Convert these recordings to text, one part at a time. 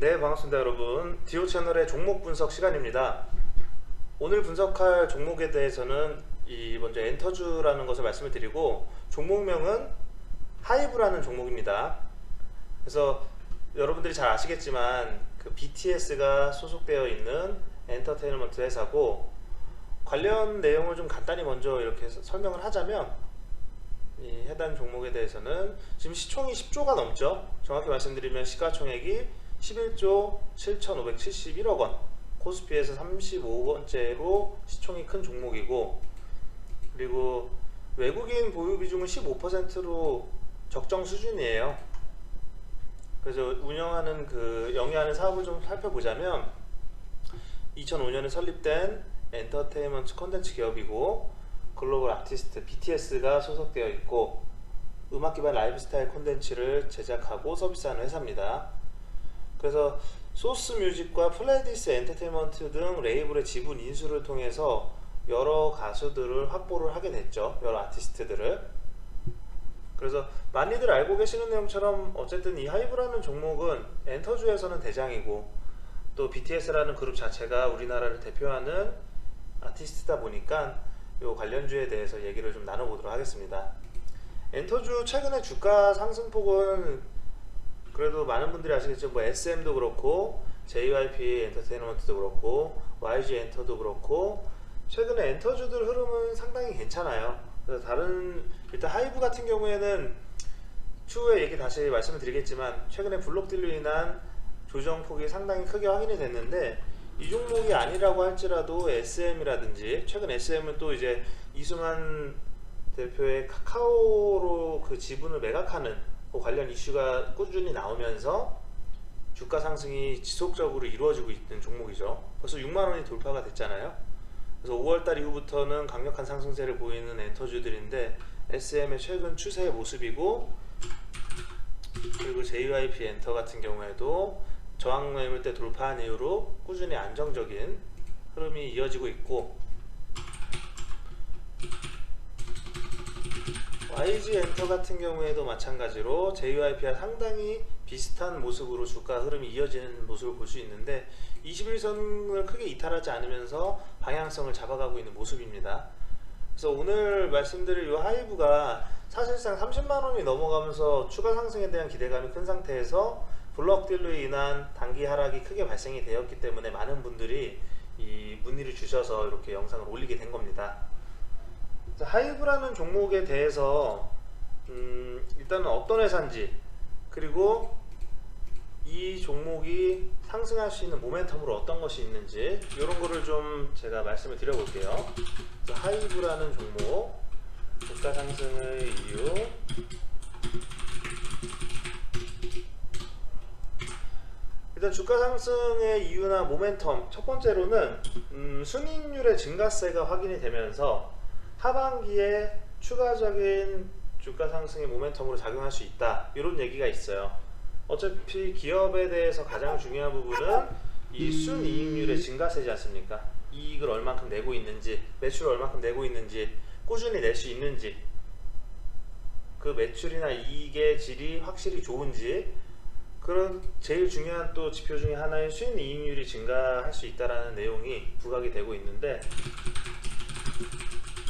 네, 반갑습니다, 여러분. 디오 채널의 종목 분석 시간입니다. 오늘 분석할 종목에 대해서는 이 먼저 엔터주라는 것을 말씀을 드리고 종목명은 하이브라는 종목입니다. 그래서 여러분들이 잘 아시겠지만 그 BTS가 소속되어 있는 엔터테인먼트 회사고 관련 내용을 좀 간단히 먼저 이렇게 설명을 하자면 이 해당 종목에 대해서는 지금 시총이 10조가 넘죠. 정확히 말씀드리면 시가총액이 11조 7,571억 원. 코스피에서 35번째로 시총이 큰 종목이고 그리고 외국인 보유 비중은 15%로 적정 수준이에요. 그래서 운영하는 그 영위하는 사업을 좀 살펴보자면 2005년에 설립된 엔터테인먼트 콘텐츠 기업이고 글로벌 아티스트 BTS가 소속되어 있고 음악 기반 라이프 스타일 콘텐츠를 제작하고 서비스하는 회사입니다. 그래서 소스 뮤직과 플레디스 엔터테인먼트 등 레이블의 지분 인수를 통해서 여러 가수들을 확보를 하게 됐죠. 여러 아티스트들을. 그래서 많이들 알고 계시는 내용처럼 어쨌든 이 하이브라는 종목은 엔터주에서는 대장이고 또 BTS라는 그룹 자체가 우리나라를 대표하는 아티스트다 보니까 요 관련주에 대해서 얘기를 좀 나눠보도록 하겠습니다. 엔터주 최근에 주가 상승폭은 그래도 많은 분들이 아시겠죠. 뭐 SM도 그렇고 JYP 엔터테인먼트도 그렇고 YG 엔터도 그렇고 최근에 엔터주들 흐름은 상당히 괜찮아요. 그래서 다른 일단 하이브 같은 경우에는 추후에 얘기 다시 말씀을 드리겠지만 최근에 블록딜로 인한 조정 폭이 상당히 크게 확인이 됐는데 이 종목이 아니라고 할지라도 SM이라든지 최근 SM은 또 이제 이승환 대표의 카카오로 그 지분을 매각하는 그 관련 이슈가 꾸준히 나오면서 주가 상승이 지속적으로 이루어지고 있는 종목이죠. 벌써 6만 원이 돌파가 됐잖아요. 그래서 5월 달 이후부터는 강력한 상승세를 보이는 엔터주들인데 SM의 최근 추세의 모습이고 그리고 JYP 엔터 같은 경우에도 저항 매물대 돌파한 이후로 꾸준히 안정적인 흐름이 이어지고 있고 YG 엔터 같은 경우에도 마찬가지로 JYP와 상당히 비슷한 모습으로 주가 흐름이 이어지는 모습을 볼 수 있는데 21선을 크게 이탈하지 않으면서 방향성을 잡아가고 있는 모습입니다. 그래서 오늘 말씀드릴 이 하이브가 사실상 30만 원이 넘어가면서 추가 상승에 대한 기대감이 큰 상태에서 블록딜로 인한 단기 하락이 크게 발생이 되었기 때문에 많은 분들이 이 문의를 주셔서 이렇게 영상을 올리게 된 겁니다. 하이브라는 종목에 대해서 음, 일단은 어떤 회사인지 그리고 이 종목이 상승할 수 있는 모멘텀으로 어떤 것이 있는지 이런 거를 좀 제가 말씀을 드려볼게요. 하이브라는 종목 주가 상승의 이유 일단 주가 상승의 이유나 모멘텀 첫 번째로는 음, 순이익률의 증가세가 확인이 되면서 하반기에 추가적인 주가 상승의 모멘텀으로 작용할 수 있다 이런 얘기가 있어요. 어차피 기업에 대해서 가장 중요한 부분은 이 순이익률의 증가세지 않습니까? 이익을 얼만큼 내고 있는지 매출을 얼만큼 내고 있는지 꾸준히 낼 수 있는지 그 매출이나 이익의 질이 확실히 좋은지 그런 제일 중요한 또 지표 중에 하나인 순이익률이 증가할 수 있다라는 내용이 부각이 되고 있는데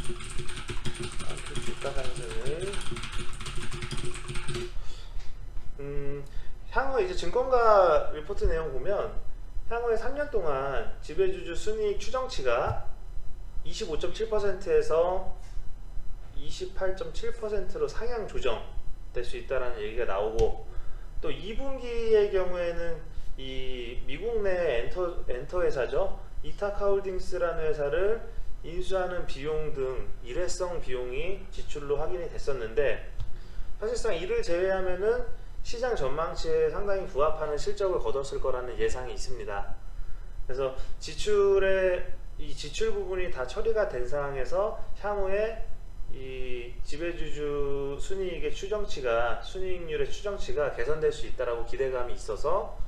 주가 상승을 음, 향후 이제 증권가 리포트 내용 보면 향후에 3년 동안 지배주주 순이익 추정치가 25.7%에서 28.7%로 상향 조정될 수 있다라는 얘기가 나오고 또 2분기의 경우에는 이 미국 내 엔터, 엔터 회사죠. 이타카홀딩스라는 회사를 인수하는 비용 등 일회성 비용이 지출로 확인이 됐었는데 사실상 이를 제외하면은 시장 전망치에 상당히 부합하는 실적을 거뒀을 거라는 예상이 있습니다. 그래서 지출의 이 지출 부분이 다 처리가 된 상황에서 향후에 이 지배주주 순이익의 추정치가 순이익률의 추정치가 개선될 수 있다라고 기대감이 있어서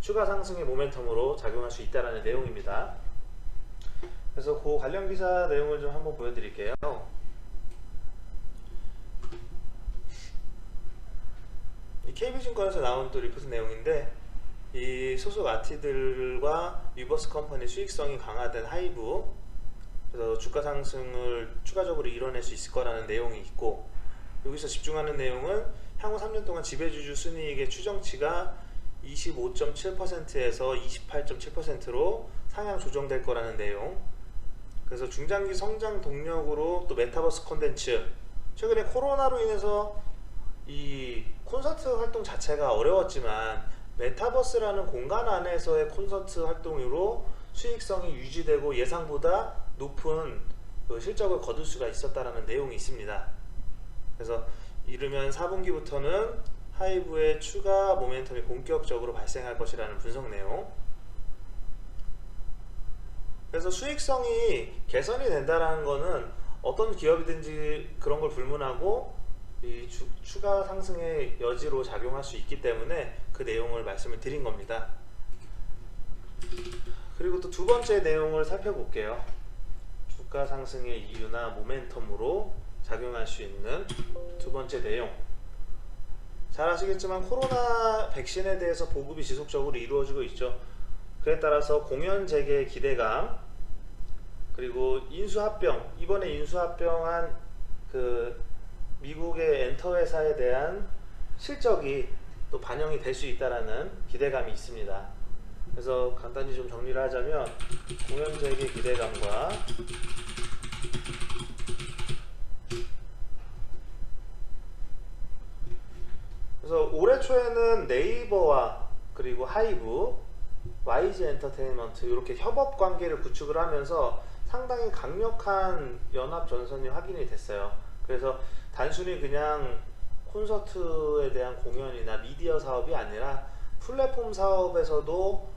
추가 상승의 모멘텀으로 작용할 수 있다라는 내용입니다. 그래서 그 관련 기사 내용을 좀 한번 보여드릴게요. 이 KB증권에서 나온 또 리포트 내용인데 이 소속 아티들과 리버스 컴퍼니 수익성이 강화된 하이브 그래서 주가 상승을 추가적으로 이뤄낼 수 있을 거라는 내용이 있고 여기서 집중하는 내용은 향후 3년 동안 지배주주 순이익의 추정치가 25.7%에서 28.7%로 상향 조정될 거라는 내용. 그래서 중장기 성장 동력으로 또 메타버스 콘텐츠 최근에 코로나로 인해서 이 콘서트 활동 자체가 어려웠지만 메타버스라는 공간 안에서의 콘서트 활동으로 수익성이 유지되고 예상보다 높은 그 실적을 거둘 수가 있었다라는 내용이 있습니다. 그래서 이르면 4분기부터는 하이브의 추가 모멘텀이 본격적으로 발생할 것이라는 분석 내용. 그래서 수익성이 개선이 된다라는 거는 어떤 기업이든지 그런 걸 불문하고 이 주- 추가 상승의 여지로 작용할 수 있기 때문에 그 내용을 말씀을 드린 겁니다. 그리고 또 두 번째 내용을 살펴볼게요. 주가 상승의 이유나 모멘텀으로 작용할 수 있는 두 번째 내용. 잘 아시겠지만 코로나 백신에 대해서 보급이 지속적으로 이루어지고 있죠. 그에 따라서 공연 재개 기대감 그리고 인수합병 이번에 인수합병한 그 미국의 엔터 회사에 대한 실적이 또 반영이 될 수 있다라는 기대감이 있습니다. 그래서 간단히 좀 정리를 하자면 공연 재개 기대감과 그래서 올해 초에는 네이버와 그리고 하이브, YG 엔터테인먼트 이렇게 협업 관계를 구축을 하면서 상당히 강력한 연합 전선이 확인이 됐어요. 그래서 단순히 그냥 콘서트에 대한 공연이나 미디어 사업이 아니라 플랫폼 사업에서도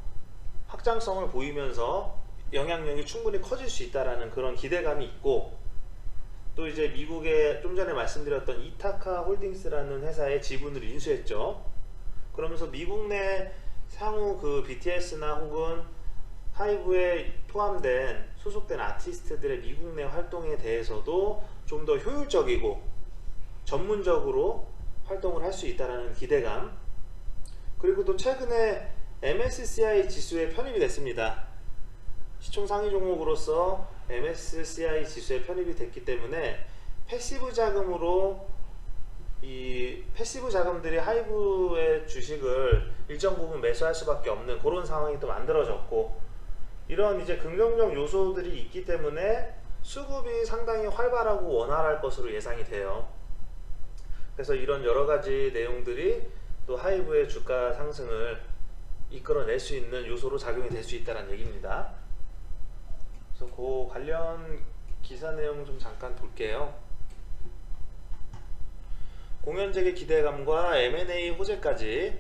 확장성을 보이면서 영향력이 충분히 커질 수 있다라는 그런 기대감이 있고 또 이제 미국의 좀 전에 말씀드렸던 이타카 홀딩스라는 회사의 지분을 인수했죠. 그러면서 미국 내 향후 그 BTS나 혹은 하이브에 포함된 소속된 아티스트들의 미국 내 활동에 대해서도 좀 더 효율적이고 전문적으로 활동을 할 수 있다라는 기대감. 그리고 또 최근에 MSCI 지수에 편입이 됐습니다. 시총 상위 종목으로서 MSCI 지수에 편입이 됐기 때문에 패시브 자금으로 이 패시브 자금들이 하이브의 주식을 일정 부분 매수할 수밖에 없는 그런 상황이 또 만들어졌고 이런 이제 긍정적 요소들이 있기 때문에 수급이 상당히 활발하고 원활할 것으로 예상이 돼요. 그래서 이런 여러 가지 내용들이 또 하이브의 주가 상승을 이끌어낼 수 있는 요소로 작용이 될 수 있다는 얘기입니다. 그래서 그 관련 기사 내용 좀 잠깐 볼게요. 공연적의 기대감과 M&A 호재까지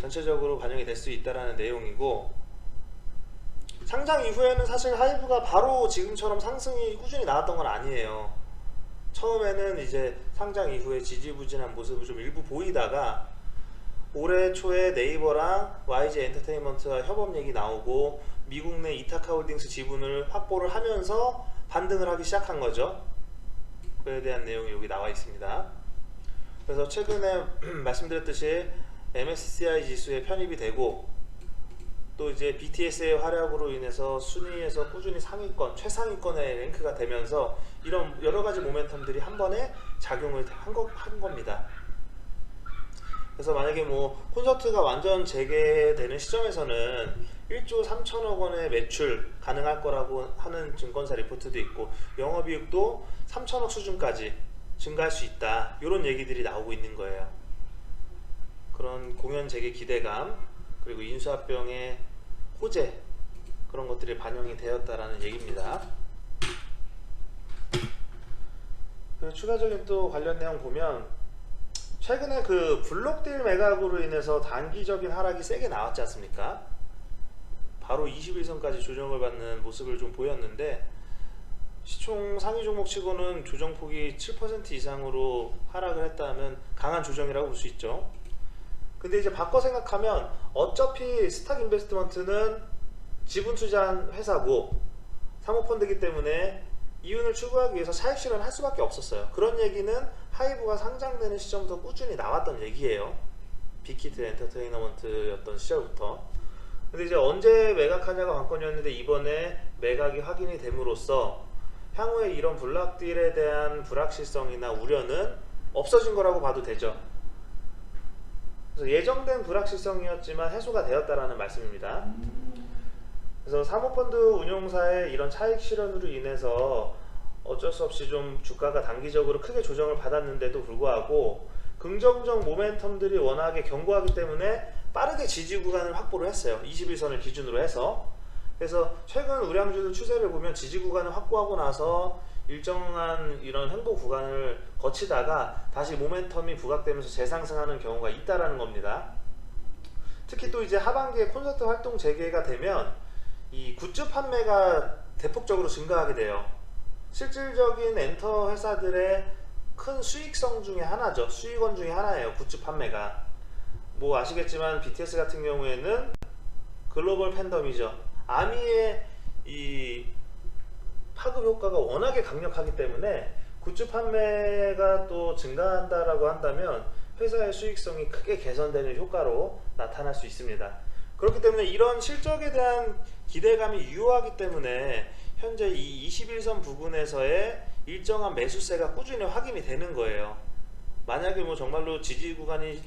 전체적으로 반영이 될 수 있다라는 내용이고 상장 이후에는 사실 하이브가 바로 지금처럼 상승이 꾸준히 나왔던 건 아니에요. 처음에는 이제 상장 이후에 지지부진한 모습을 좀 일부 보이다가 올해 초에 네이버랑 YG 엔터테인먼트와 협업 얘기 나오고 미국 내 이타카 홀딩스 지분을 확보를 하면서 반등을 하기 시작한 거죠. 그에 대한 내용이 여기 나와 있습니다. 그래서 최근에 말씀드렸듯이 MSCI 지수에 편입이 되고 또 이제 BTS의 활약으로 인해서 순위에서 꾸준히 상위권, 최상위권에 랭크가 되면서 이런 여러 가지 모멘텀들이 한 번에 작용을 한, 거, 한 겁니다. 그래서 만약에 뭐 콘서트가 완전 재개되는 시점에서는 1조 3천억 원의 매출 가능할 거라고 하는 증권사 리포트도 있고 영업이익도 3천억 수준까지 증가할 수 있다 이런 얘기들이 나오고 있는 거예요. 그런 공연 재개 기대감 그리고 인수합병의 호재 그런 것들이 반영이 되었다라는 얘기입니다. 그리고 추가적인 또 관련 내용 보면 최근에 그 블록딜 매각으로 인해서 단기적인 하락이 세게 나왔지 않습니까? 바로 21선까지 조정을 받는 모습을 좀 보였는데 시총 상위 종목치고는 조정폭이 7% 이상으로 하락을 했다면 강한 조정이라고 볼 수 있죠. 근데 이제 바꿔 생각하면 어차피 스탁 인베스트먼트는 지분 투자한 회사고 사모펀드이기 때문에 이윤을 추구하기 위해서 차익 실현을 할 수밖에 없었어요. 그런 얘기는 하이브가 상장되는 시점부터 꾸준히 나왔던 얘기예요. 빅히트 엔터테인먼트였던 시절부터 근데 이제 언제 매각하냐가 관건이었는데 이번에 매각이 확인이 됨으로써 향후에 이런 블락딜에 대한 불확실성이나 우려는 없어진 거라고 봐도 되죠. 예정된 불확실성이었지만 해소가 되었다라는 말씀입니다. 그래서 사모펀드 운용사의 이런 차익 실현으로 인해서 어쩔 수 없이 좀 주가가 단기적으로 크게 조정을 받았는데도 불구하고 긍정적 모멘텀들이 워낙에 견고하기 때문에 빠르게 지지 구간을 확보를 했어요. 21선을 기준으로 해서. 그래서 최근 우량주들 추세를 보면 지지 구간을 확보하고 나서 일정한 이런 행보 구간을 거치다가 다시 모멘텀이 부각되면서 재상승하는 경우가 있다라는 겁니다. 특히 또 이제 하반기에 콘서트 활동 재개가 되면 이 굿즈 판매가 대폭적으로 증가하게 돼요. 실질적인 엔터 회사들의 큰 수익성 중에 하나죠. 수익원 중에 하나예요. 굿즈 판매가. 뭐 아시겠지만 BTS 같은 경우에는 글로벌 팬덤이죠. 아미의 이 파급 효과가 워낙에 강력하기 때문에 굿즈 판매가 또 증가한다라고 한다면 회사의 수익성이 크게 개선되는 효과로 나타날 수 있습니다. 그렇기 때문에 이런 실적에 대한 기대감이 유효하기 때문에 현재 이 21선 부근에서의 일정한 매수세가 꾸준히 확인이 되는 거예요. 만약에 뭐 정말로 지지 구간이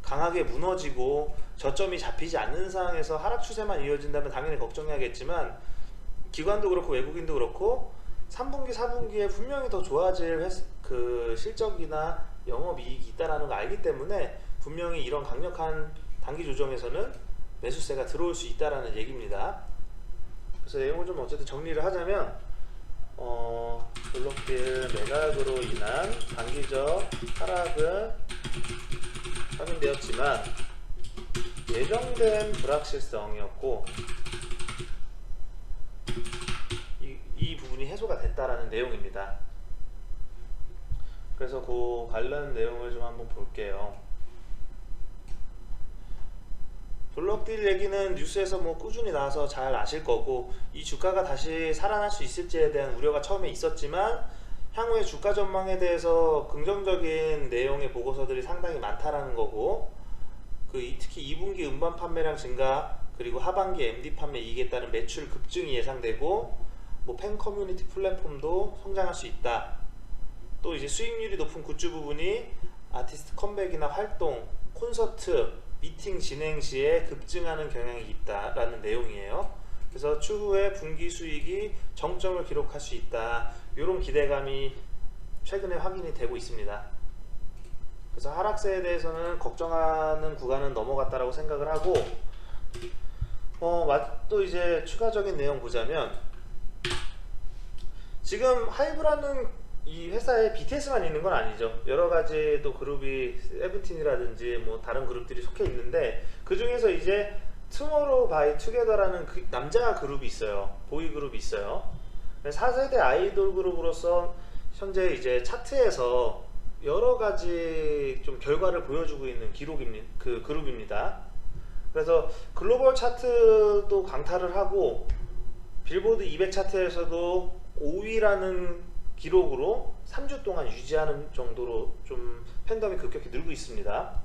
강하게 무너지고 저점이 잡히지 않는 상황에서 하락 추세만 이어진다면 당연히 걱정해야겠지만 기관도 그렇고 외국인도 그렇고 3분기, 4분기에 분명히 더 좋아질 횟- 그 실적이나 영업이익이 있다라는 걸 알기 때문에 분명히 이런 강력한 단기 조정에서는 매수세가 들어올 수 있다라는 얘기입니다. 그래서 내용을 좀 어쨌든 정리를 하자면 어, 블록딜 매각으로 인한 단기적 하락은 확인되었지만 예정된 불확실성이었고 이, 이 부분이 해소가 됐다라는 내용입니다. 그래서 그 관련 내용을 좀 한번 볼게요. 블록딜 얘기는 뉴스에서 뭐 꾸준히 나와서 잘 아실 거고 이 주가가 다시 살아날 수 있을지에 대한 우려가 처음에 있었지만 향후의 주가 전망에 대해서 긍정적인 내용의 보고서들이 상당히 많다라는 거고 그 이- 특히 2분기 음반 판매량 증가 그리고 하반기 MD 판매 이익에 따른 매출 급증이 예상되고 뭐 팬 커뮤니티 플랫폼도 성장할 수 있다. 또 이제 수익률이 높은 굿즈 부분이 아티스트 컴백이나 활동, 콘서트, 미팅 진행 시에 급증하는 경향이 있다라는 내용이에요. 그래서 추후에 분기 수익이 정점을 기록할 수 있다. 이런 기대감이 최근에 확인이 되고 있습니다. 그래서 하락세에 대해서는 걱정하는 구간은 넘어갔다라고 생각을 하고 어, 마- 또 이제 추가적인 내용 보자면 지금 하이브라는 이 회사에 BTS만 있는 건 아니죠. 여러 가지 또 그룹이 세븐틴이라든지 뭐 다른 그룹들이 속해 있는데 그 중에서 이제 투모로우 바이 투게더라는 그 남자 그룹이 있어요. 보이 그룹이 있어요. 4세대 아이돌 그룹으로서 현재 이제 차트에서 여러 가지 좀 결과를 보여주고 있는 기록입니다. 그 그룹입니다. 그래서 글로벌 차트도 강타를 하고 빌보드 200 차트에서도 5위라는 기록으로 3주 동안 유지하는 정도로 좀 팬덤이 급격히 늘고 있습니다.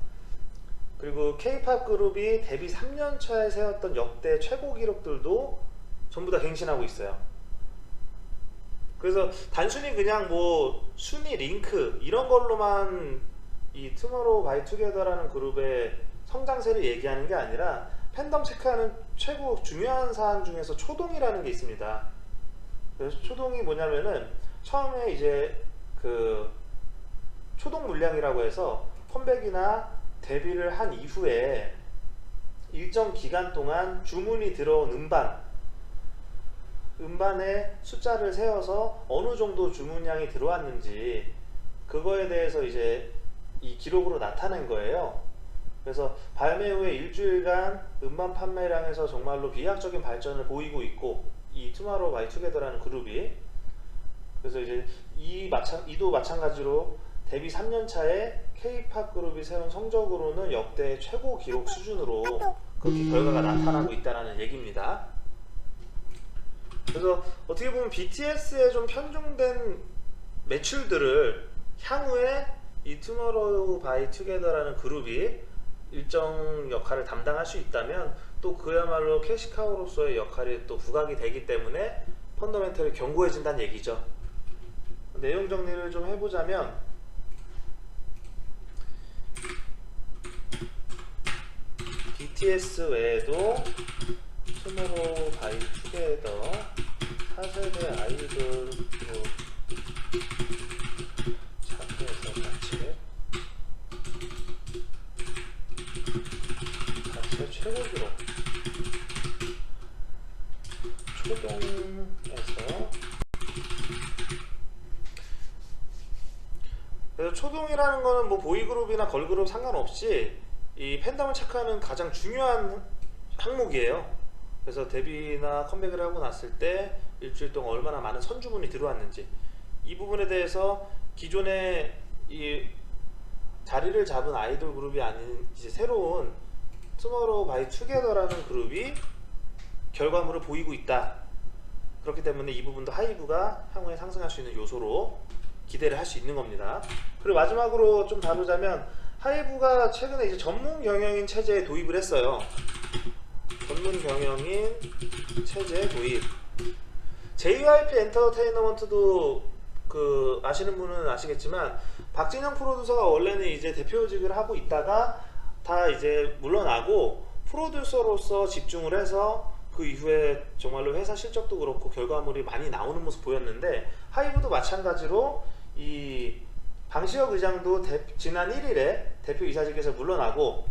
그리고 K-팝 그룹이 데뷔 3년 차에 세웠던 역대 최고 기록들도 전부 다 갱신하고 있어요. 그래서 단순히 그냥 뭐 순위 링크 이런 걸로만 이 투모로우 바이 투게더라는 그룹의 성장세를 얘기하는 게 아니라 팬덤 체크하는 최고 중요한 사안 중에서 초동이라는 게 있습니다. 그래서 초동이 뭐냐면은 처음에 이제 그 초동 물량이라고 해서 컴백이나 데뷔를 한 이후에 일정 기간 동안 주문이 들어온 음반 음반의 숫자를 세어서 어느 정도 주문량이 들어왔는지 그거에 대해서 이제 이 기록으로 나타낸 거예요. 그래서 발매 후에 일주일간 음반 판매량에서 정말로 비약적인 발전을 보이고 있고 이 투마로우 바이 투게더라는 그룹이 그래서 이제 이 마찬 이도 마찬가지로 데뷔 3년 차에 K-팝 그룹이 세운 성적으로는 역대 최고 기록 수준으로 그렇게 결과가 나타나고 있다라는 얘기입니다. 그래서 어떻게 보면 BTS에 좀 편중된 매출들을 향후에 이 투모로우 바이 투게더라는 그룹이 일정 역할을 담당할 수 있다면 또 그야말로 캐시카우로서의 역할이 또 부각이 되기 때문에 펀더멘털이 견고해진다는 얘기죠. 내용 정리를 좀 해보자면 BTS 외에도 투모로우 바이 투게더 4세대 아이돌 그룹 차트에서 같이 자체 최고 기록 초동에서 그래서 초동이라는 거는 뭐 보이그룹이나 걸그룹 상관없이 이 팬덤을 체크하는 가장 중요한 항목이에요. 그래서 데뷔나 컴백을 하고 났을 때 일주일 동안 얼마나 많은 선주문이 들어왔는지 이 부분에 대해서 기존에 이 자리를 잡은 아이돌 그룹이 아닌 이제 새로운 투모로우 바이 투게더라는 그룹이 결과물을 보이고 있다. 그렇기 때문에 이 부분도 하이브가 향후에 상승할 수 있는 요소로 기대를 할 수 있는 겁니다. 그리고 마지막으로 좀 다루자면 하이브가 최근에 이제 전문 경영인 체제에 도입을 했어요. 전문 경영인 체제 도입. JYP 엔터테인먼트도 그 아시는 분은 아시겠지만 박진영 프로듀서가 원래는 이제 대표직을 하고 있다가 다 이제 물러나고 프로듀서로서 집중을 해서 그 이후에 정말로 회사 실적도 그렇고 결과물이 많이 나오는 모습 보였는데 하이브도 마찬가지로 이 방시혁 의장도 대- 지난 1일에 대표 이사직에서 물러나고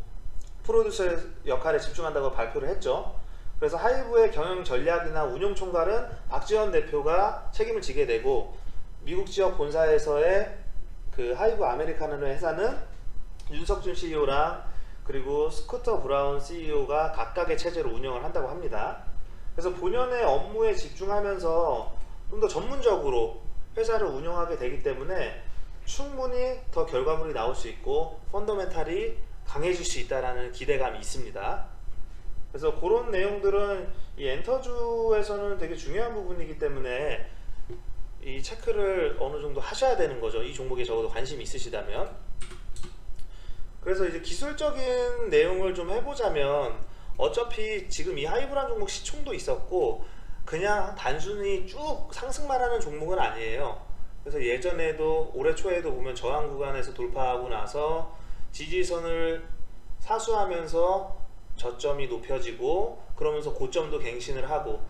프로듀서의 역할에 집중한다고 발표를 했죠. 그래서 하이브의 경영 전략이나 운영 총괄은 박지원 대표가 책임을 지게 되고 미국 지역 본사에서의 그 하이브 아메리카노 회사는 윤석준 CEO랑 그리고 스쿠터 브라운 CEO가 각각의 체제로 운영을 한다고 합니다. 그래서 본연의 업무에 집중하면서 좀 더 전문적으로 회사를 운영하게 되기 때문에 충분히 더 결과물이 나올 수 있고 펀더멘탈이 강해질 수 있다라는 기대감이 있습니다. 그래서 그런 내용들은 이 엔터주에서는 되게 중요한 부분이기 때문에 이 체크를 어느 정도 하셔야 되는 거죠. 이 종목에 적어도 관심이 있으시다면. 그래서 이제 기술적인 내용을 좀 해보자면 어차피 지금 이 하이브란 종목 시총도 있었고 그냥 단순히 쭉 상승만 하는 종목은 아니에요. 그래서 예전에도 올해 초에도 보면 저항 구간에서 돌파하고 나서 지지선을 사수하면서 저점이 높여지고 그러면서 고점도 갱신을 하고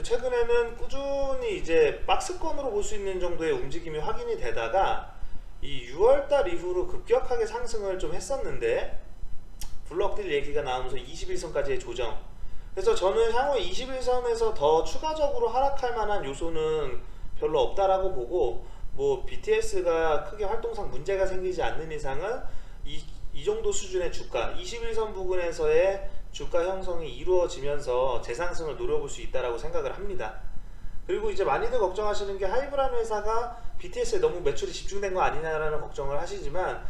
최근에는 꾸준히 이제 박스권으로 볼 수 있는 정도의 움직임이 확인이 되다가 이 6월달 이후로 급격하게 상승을 좀 했었는데 블럭딜 얘기가 나오면서 21선까지의 조정 그래서 저는 향후 21선에서 더 추가적으로 하락할 만한 요소는 별로 없다라고 보고 뭐 BTS가 크게 활동상 문제가 생기지 않는 이상은 이, 이 정도 수준의 주가 21선 부근에서의 주가 형성이 이루어지면서 재상승을 노려볼 수 있다라고 생각을 합니다. 그리고 이제 많이들 걱정하시는 게 하이브라는 회사가 BTS에 너무 매출이 집중된 거 아니냐라는 걱정을 하시지만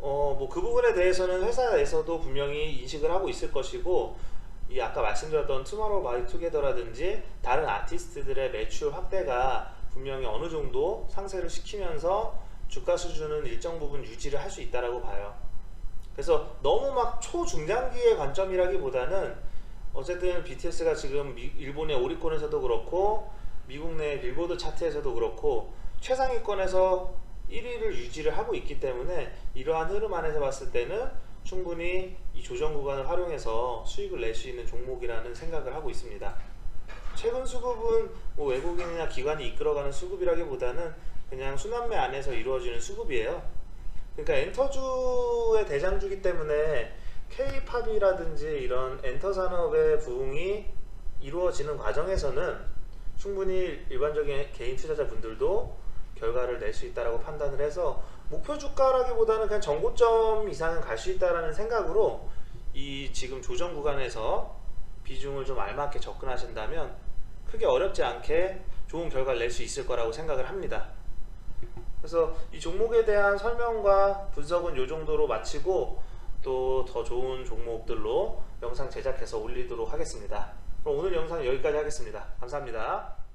어 뭐 그 부분에 대해서는 회사에서도 분명히 인식을 하고 있을 것이고 이 아까 말씀드렸던 투마로우 바이 투게더라든지 다른 아티스트들의 매출 확대가 분명히 어느 정도 상쇄를 시키면서 주가 수준은 일정 부분 유지를 할 수 있다라고 봐요. 그래서 너무 막 초중장기의 관점이라기보다는 어쨌든 BTS가 지금 미- 일본의 오리콘에서도 그렇고 미국 내 빌보드 차트에서도 그렇고 최상위권에서 1위를 유지를 하고 있기 때문에 이러한 흐름 안에서 봤을 때는 충분히 이 조정 구간을 활용해서 수익을 낼 수 있는 종목이라는 생각을 하고 있습니다. 최근 수급은 뭐 외국인이나 기관이 이끌어가는 수급이라기보다는 그냥 순환매 안에서 이루어지는 수급이에요. 그러니까 엔터주의 대장주기 때문에 K-팝이라든지 이런 엔터 산업의 부흥이 이루어지는 과정에서는 충분히 일반적인 개인 투자자분들도 결과를 낼 수 있다라고 판단을 해서 목표 주가라기보다는 그냥 정고점 이상은 갈 수 있다라는 생각으로 이 지금 조정 구간에서 비중을 좀 알맞게 접근하신다면 크게 어렵지 않게 좋은 결과를 낼 수 있을 거라고 생각을 합니다. 그래서 이 종목에 대한 설명과 분석은 이 정도로 마치고 또 더 좋은 종목들로 영상 제작해서 올리도록 하겠습니다. 그럼 오늘 영상 여기까지 하겠습니다. 감사합니다.